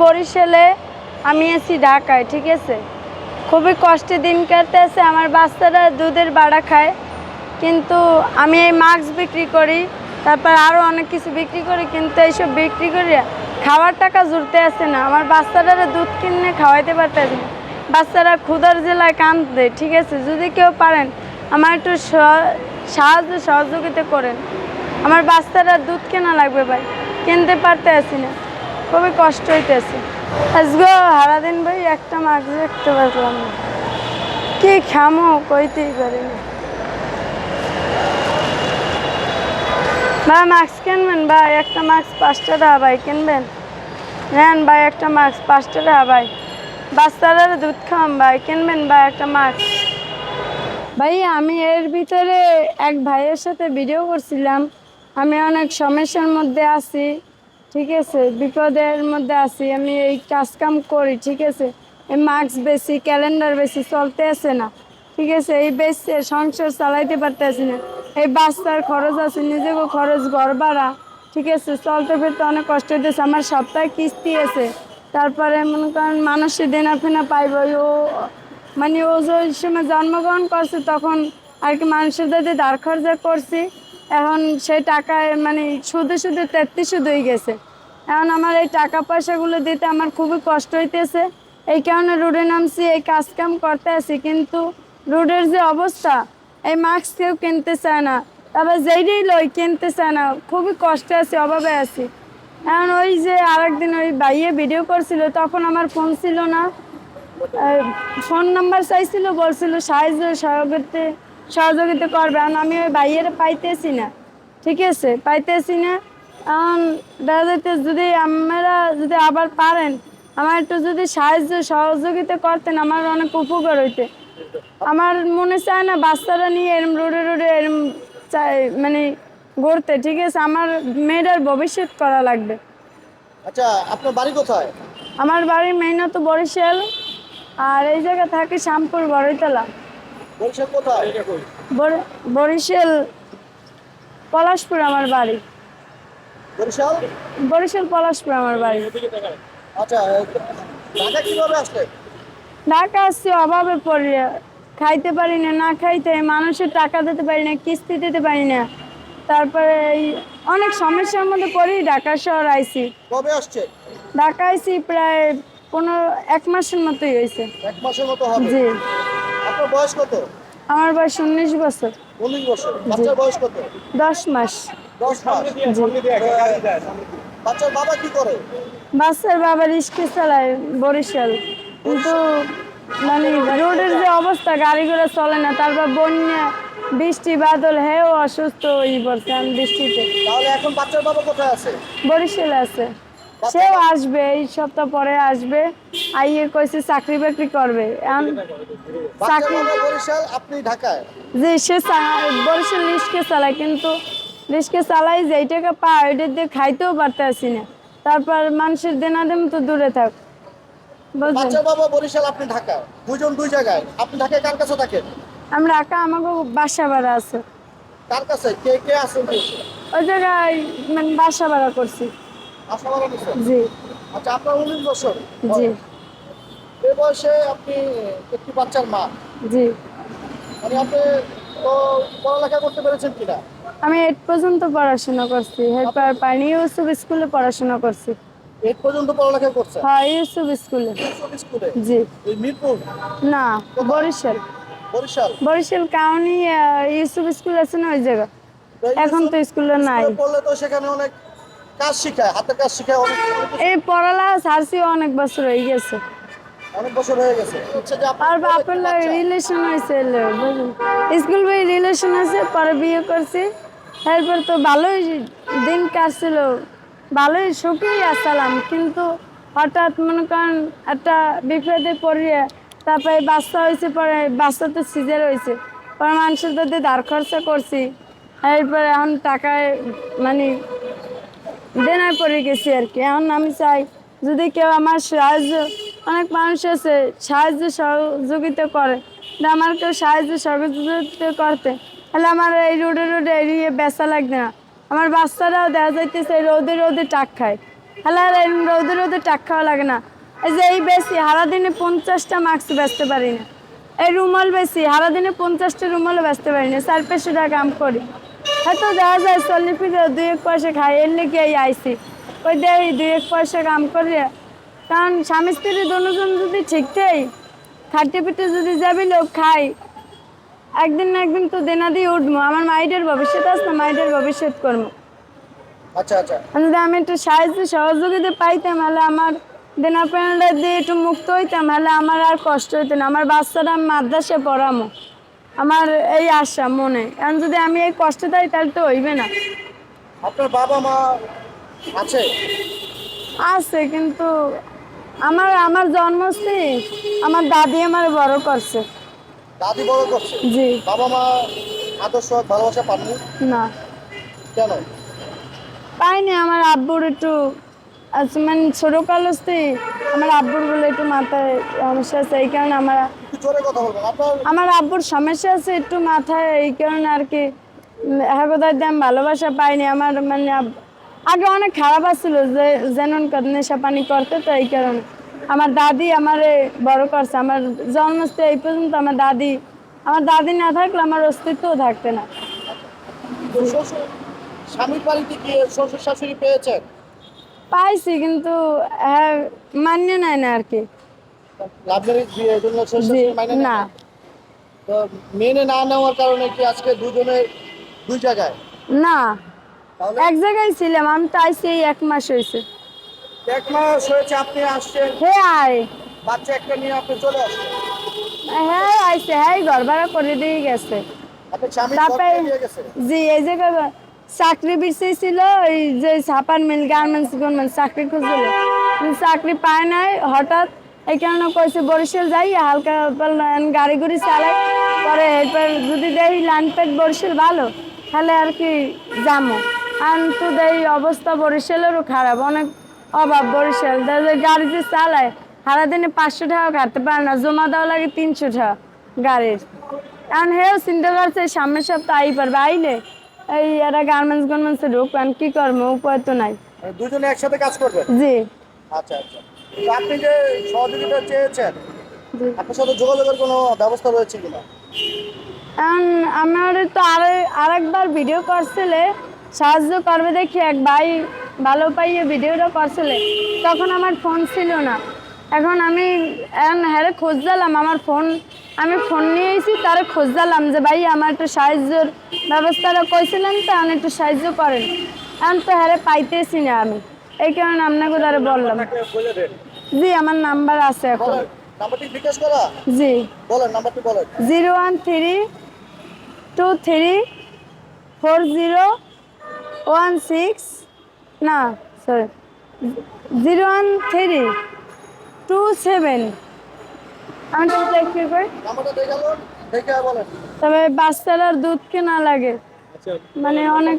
বরিশালে আমি আছি ঢাকায়, ঠিক আছে? খুবই কষ্টে দিন কাটতেছে, আমার বাচ্চারা দুধের বাড়া খায়। কিন্তু আমি এই মাস্ক বিক্রি করি, তারপর আরও অনেক কিছু বিক্রি করি, কিন্তু এইসব বিক্রি করি খাওয়ার টাকা জুড়তে আসে না। আমার বাচ্চারা দুধ কিনে খাওয়াইতে পারতেছে না। বাচ্চারা ক্ষুধার জেলায় কাঁদতে ঠিক আছে? যদি কেউ পারেন, আমার একটু সাহায্য, সহযোগিতা করেন। আমার বাচ্চারা দুধ কেনা লাগবে ভাই, কিনতে পারতে আসি না। খুবই কষ্ট হইতেছে। আজকে হারাদিন ভাই একটা মাছ দেখতে পারলাম না। কি খামো কইতেই পারি না। ভাই মাস্ক কিনবেন ভাই? একটা মাস্ক পাঁচটা টাকা ভাই কিনবেন? নেন ভাই, একটা মাস্ক পাঁচটা টাকা ভাই। বাচ্চারা দুধ খাম ভাই, কিনবেন ভাই একটা মাস্ক ভাই, আমি এর ভিতরে এক ভাইয়ের সাথে ভিডিও করছিলাম। আমি অনেক সমস্যার মধ্যে আছি। ঠিক আছে, বিপদের মধ্যে আছি, আমি এই কাজ কাম করি, ঠিক আছে। এই মাস্ক বেশি, ক্যালেন্ডার বেশি চলতে আছে না। ঠিক আছে, এই বেশি সংসার চালাইতে পারতেছি না। এই বাচ্চার খরচ আছে, নিজেকে খরচ ঘর ভাড়া, ঠিক আছে, চলতে ফিরতে অনেক কষ্ট হইতেছে। আমার সপ্তাহে কিস্তি আছে, তারপরে মনে করেন মানুষের দেনা ফেনা পাইব, ও মানে ও যে সময় জন্মগ্রহণ করছে, তখন আর কি মানুষের দাদি দাঁড় খরচা করছি। এখন সেই টাকায় মানে শুধু শুধু তেত্রিশ হয়ে গেছে। এখন আমার এই টাকা পয়সাগুলো দিতে আমার খুবই কষ্ট হইতেছে। এই কারণে রোডে নামছি, এই কাজ কাম করতে আছি। কিন্তু রোডের যে অবস্থা, এই মাস্ক কেউ কিনতে চায় না। তারপর যেইটাই লই কিনতে চায় না, খুবই কষ্টে আছি, অভাবে আছি। এখন ওই যে আরেকদিন ওই বাইয়ে ভিডিও করছিল, তখন আমার ফোন ছিল না। ফোন নাম্বার চাইছিল, বলছিল সাহায্য সহযোগিতা সহযোগিতা করবে। এখন আমি ওই ভাইয়ের পাইতেছি না। ঠিক আছে? পাইতেছি না। এখন দেখা যাইতে যদি আমরা যদি আবার পারেন আমার একটু যদি সাহায্য সহযোগিতা করতেন আমার অনেক উপকার হইতে। আমার মনে চায় না বাচ্চারা নিয়ে এরম রোডে রোডে এরম চাই মানে ঘুরতে। ঠিক আছে? আমার মেয়েটার ভবিষ্যৎ করা লাগবে। আচ্ছা আপনার বাড়ি কোথায়? আমার বাড়ি মেইনত বরিশাল। আর এই জায়গা থাকে শ্যামপুর বড়ইতলা। বরিশাল কোথায়? বরিশাল পলাশপুর আমার বাড়ি। বরিশাল? বরিশাল পলাশপুর আমার বাড়ি। আচ্ছা ঢাকা কীভাবে আসলে? ঢাকা আসছি অভাবে পড়ি। খাইতে পারি না না খাইতে মানুষের টাকা দিতে পারি না কিস্তি দিতে পারি না। তারপরে এই অনেক সমস্যার মধ্যে পড়ি ঢাকা শহর আইছি। কবে আসছে? ঢাকা আইছি প্রায় পনেরো এক মাসের মতোই হয়েছে এক মাসের মতো হবে। জি। আপনার বয়স কত? আমার বয়স উনিশ বছর। উনিশ বছর। বাচ্চার বয়স কত? দশ মাস। দশ মাস। বাচ্চার বাবা কি করে? বাসের বাবা রিস্কে চালায় বরিশাল। কিন্তু মানে রোডের যে অবস্থা গাড়ি ঘোড়া চলে না। তারপর বন্যা বৃষ্টি বাদল হেও অসুস্থ হয়ে পড়ছে আমি বৃষ্টিতে। তাহলে এখন বাচ্চার বাবা কোথায় আছে? বরিশালে আছে। সেও আসবে এই সপ্তাহ পরে আসবে। আইয়ে কইছে চাকরি বাকরি করবে। চাকরি বরিশাল আপনি ঢাকায়? যে সে বরিশাল রিস্কে চালায় কিন্তু রিস্কে চালাই যে টাকা ওইটা দিয়ে খাইতেও পারতে আসি না। তারপর মানুষের দেনা দেম তো দূরে থাক। বুঝলেন? বাবা বরিশাল আপনি ঢাকায়? দুজন দুই জায়গায়। আপনি ঢাকায় কার কাছে থাকেন? আমরা একা আমাকে বাসা ভাড়া আছে। কার কাছে? কে কে আছেন ওই জায়গায় মানে বাসা ভাড়া করছি। জি। আচ্ছা আপনার উনিশ বছর জি। এই বয়সে আপনি একটি বাচ্চার মা। জি। মানে আপনি তো পড়ালেখা করতে পেরেছেন কিনা? আমি এইট পর্যন্ত পড়াশোনা করছি। এরপর পানি ইউসুফ স্কুলে পড়াশোনা করছি। এইট পর্যন্ত পড়ালেখা করছেন? হ্যাঁ ইউসুফ স্কুলে। স্কুলে? জি। এই মিরপুর? না বরিশাল। বরিশাল? বরিশাল কাউনি ইউসুফ স্কুল আছে না ওই জায়গা? এখন তো স্কুলে নাই। পড়লে তো সেখানে অনেক কাজ শিখায় কাজ শিখায় অনেক এই পড়ালা ছাড়ছি অনেক বছর হয়ে গেছে। অনেক বছর হয়ে গেছে। হচ্ছে যে আর আপনার বাপের রিলেশন হয়েছে স্কুল বই রিলেশন আছে পরে বিয়ে করছি। তারপর তো ভালোই দিন কাটছিল ভালোই সুখেই আসলাম। কিন্তু হঠাৎ মনে করেন একটা বিপদে পড়িয়ে তারপরে বাচ্চা হয়েছে পরে বাচ্চা তো সিজার হয়েছে। পরে মানুষের যদি ধার খরচা করছি এরপরে এখন টাকায় মানে দেনায় পড়ে গেছি আর কি। এখন আমি চাই যদি কেউ আমার সাহায্য, অনেক মানুষ আছে সাহায্য সহযোগিতা করে। আমার কেউ সাহায্য সহযোগিতা করতে, তাহলে আমার এই রোডে রোডে এড়িয়ে বেচা লাগবে না। আমার বাচ্চারাও দেখা যাইতেছে এই রোদে রোদে টাক খায়। হ্যালো আর এরম রোদে রোদে টাক খাওয়া লাগে না। এই যে এই বেশি, সারাদিনে পঞ্চাশটা মাস্ক বেচতে পারি না। এই রুমাল বেশি, সারাদিনে পঞ্চাশটা রুমালও বেচতে পারি না। চার পাঁচশো টাকা কাম করি। হয়তো দেখা যায় চল্লিশ পিঠে দুই এক পয়সা খাই এর লেগে এই আইসি। ওই দেয় দুই এক পয়সা কাম করি। কারণ স্বামী স্ত্রী দুজন যদি ঠিক থাই খাটে পিঠে যদি যাবি লোক খাই একদিন না একদিন তো দেনা দিয়ে উঠবো। আমার মাইডের ভবিষ্যৎ আছে না মাইডের ভবিষ্যৎ করব। আচ্ছা আচ্ছা। যদি আমি একটু সাহায্য সহযোগিতা পাইতাম তাহলে আমার দেনা প্যানেলটা দিয়ে একটু মুক্ত হইতাম তাহলে আমার আর কষ্ট হইতো না। আমার বাচ্চারা মাদ্রাসে পড়ামো। আমার এই আশা মনে। এখন যদি আমি এই কষ্ট পাই তাহলে তো হইবে না। আপনার বাবা মা আছে? আছে কিন্তু আমার আমার জন্মস্থি আমার দাদি আমার বড় করছে। দাদি বড় করছে? জি। বাবা মা আদর্শ ভালোবাসা পাননি? না। কেন? পাইনি আমার আব্বুর একটু আচ্ছা মানে ছোটো কালস্তি আমার আব্বুর বলে একটু মাথায় সমস্যা আছে এই কারণে আমার আমার আব্বুর সমস্যা আছে একটু মাথায় এই কারণে আর কি হ্যাঁ কোথায় দাম ভালোবাসা পাইনি। আমার মানে আগে অনেক খারাপ আসছিল যে যেন নেশা পানি করতে তো এই কারণে। আমার দাদি আমারে বড় করছে। আমার জন্মস্থ এই পর্যন্ত আমার দাদি আমার দাদি না থাকলে আমার অস্তিত্বও থাকতে না। শ্বশুর বাড়িতে গিয়ে শ্বশুর শাশুড়ি পেয়েছেন? পাইছি কিন্তু হ্যাঁ মান্য নাই না আর কি। নেয় না? তো মেনে না নেওয়ার কারণে কি আজকে দুজনের দুই জায়গায়? না। এক জায়গায় ছিলাম আমি তো আইসি এই এক মাস হয়েছে। এক মাস হয়েছে আপনি আসছেন। হে আয় বাচ্চা একটা নিয়ে আপনি চলে আসছেন। হ্যাঁ আইসে হ্যাঁ ঘর ভাড়া করে দিয়ে গেছে। তারপরে জি এই জায়গায় চাকরি বিষয় ছিল এই যে সাপার মিল গার্মেন্টস গার্মেন্টস চাকরি খুঁজছিল চাকরি পায় নাই, হঠাৎ এই কারণে কইছে, বরিশাল যাই, হালকা গাড়ি গুড়ি চালাই। পরে এরপর যদি দেখি লাইন পেট বরিশাল ভালো, তাহলে আর কি যাব আর তো দেই অবস্থা বরিশালেরও খারাপ, অনেক অভাব বরিশাল। যায় গাড়ি যে চালায়, সারাদিনে পাঁচশো টাকা কাটতে পারে না, জমা দেওয়া লাগে তিনশো টাকা গাড়ির। কারণ হেও চিন্তা করছে, সামনের সপ্তাহে আই পারবে, আইলে এই এরা গার্মেন্টস গার্মেন্টসে ঢুকবেন কি করব? উপায় তো নাই। মানে দুজনে একসাথে কাজ করবেন? জি। আচ্ছা আচ্ছা। আপনি যে সহযোগিতা চেয়েছেন আপনার সাথে যোগাযোগের কোনো ব্যবস্থা রয়েছে কিনা? আমার তো আর আরেকবার ভিডিও করছিলে সাহায্য করবে দেখি এক ভাই ভালো পাইয়ে ভিডিওটা করছিলে তখন আমার ফোন ছিল না। এখন আমি এখন হ্যাঁ খোঁজ দিলাম আমার ফোন। আমি ফোন নিয়ে এসেছি তারা খোঁজ দিলাম যে ভাই আমার একটু সাহায্যের ব্যবস্থাটা কইছিলেন তো আপনি একটু সাহায্য করেন। এখন তো হ্যাঁ পাইতেছি না আমি। এই কারণে আপনাকে তারা বললাম। জি আমার নাম্বার আছে এখন। জি। Zero one three two three four zero one six না sorry zero one three two seven. তবে বাচ্চারার দুধ কেনা লাগে। আচ্ছা। মানে অনেক